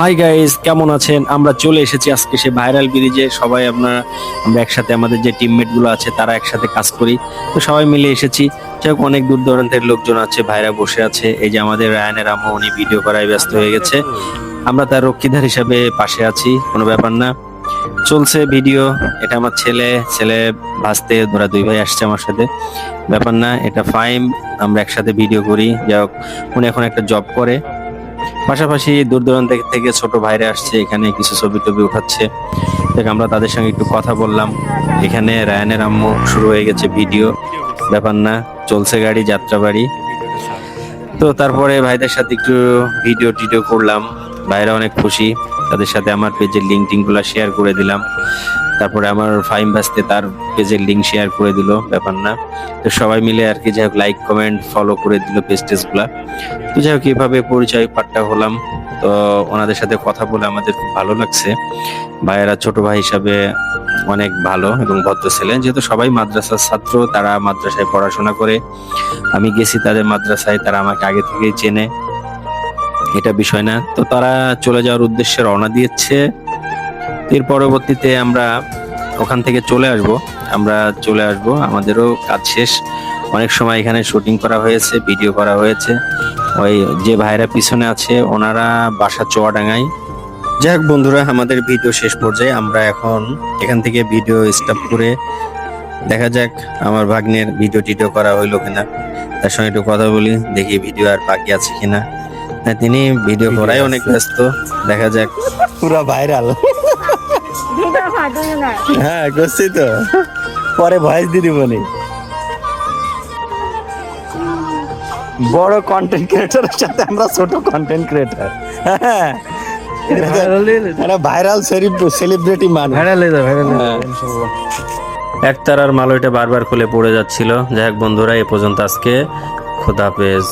Hi guys কেমন আছেন? আমরা চলে এসেছি আজকে সে ভাইরাল ব্রিজে সবাই আপনার আমরা একসাথে আমাদের যে টিমমেটগুলো আছে, তারা একসাথে কাজ করি। তো সবাই মিলে এসেছি। যাই অনেক দূর দূরান্তের লোকজন আছে, ভাইরা বসে আছে। এই যে আমাদের রায়ানের আম্মু, উনি ভিডিও করায় ব্যস্ত হয়ে গেছে। আমরা তার রক্ষীদার হিসাবে পাশে আছি, কোনো ব্যাপার না। চলছে ভিডিও এটা আমার ছেলে। ছেলে ভাসতে ধরা দুই ভাই আসছে আমার সাথে। ব্যাপার না, এটা ফাইম আমরা একসাথে ভিডিও করি। যাই হোক, উনি এখন একটা জব করে। পাশাপাশি দূর দূরান্ত থেকে ছোট ভাইরা আসছে, এখানে কিছু ছবি টবি উঠাচ্ছে। দেখ, আমরা তাদের সঙ্গে একটু কথা বললাম। এখানে রায়ানের আম্মু শুরু হয়ে গেছে ভিডিও। ব্যাপার না, চলছে গাড়ি, যাত্রা বাড়ি। তো তারপরে ভাইদের সাথে একটু ভিডিও টিডিও করলাম। ভাইরা অনেক খুশি। তাদের সাথে আমার পেজের লিঙ্ক টিঙ্কগুলা শেয়ার করে দিলাম। তারপরে আমার ফাইম বাসতে তার পেজের লিঙ্ক শেয়ার করে দিল, ব্যাপার না। তো সবাই মিলে আর কি, যাই হোক লাইক কমেন্ট ফলো করে দিল পেজ টেজগুলা। তো যাই হোক এইভাবে পরিচয় পাট্টা হলাম। তো ওনাদের সাথে কথা বলে আমাদের খুব ভালো লাগছে। ভাইয়েরা ছোট ভাই হিসাবে অনেক ভালো এবং ভদ্র ছিলেন যেহেতু সবাই মাদ্রাসার ছাত্র, তারা মাদ্রাসায় পড়াশোনা করে। আমি গেছি তাদের মাদ্রাসায়, তারা আমাকে আগে থেকেই চেনে। এটা বিষয় না। তো তারা চলে যাওয়ার উদ্দেশ্যে রওনা দিয়েছে। এর পরবর্তীতে আমরা ওখান থেকে চলে আসব। আমরা চলে আসব। আমাদেরও কাজ শেষ। অনেক সময় এখানে শুটিং করা হয়েছে, ভিডিও করা হয়েছে। ওই যে ভাইরা পিছনে আছে, ওনারা বাসা চুয়াডাঙ্গায়। যাই হোক বন্ধুরা, আমাদের ভিডিও শেষ পর্যায়ে আমরা এখন এখান থেকে ভিডিও স্টপ করে দেখা যাক আমার ভাগ্নের ভিডিও টিডিও করা হইল কিনা। তার সঙ্গে একটু কথা বলি, দেখি ভিডিও আর বাকি আছে কিনা। তিনি ভিডিও করাই অনেক ব্যস্ত। দেখা যাক। পুরা ভাইরাল হ্যাঁ করছি তো। পরে ভয়েস দিয়ে দিবনি বড় কন্টেন্ট ক্রিয়েটরের সাথে আমরা ছোট কন্টেন্ট ক্রিয়েটর হ্যাঁ। ভাইরাল সেলিব্রিটি মানুষ। হ্যাঁ। একতারার মালয়টা বারবার খুলে পড়ে যাচ্ছিল। যাই হোক বন্ধুরা এ পর্যন্ত আজকে। খোদা হাফেজ।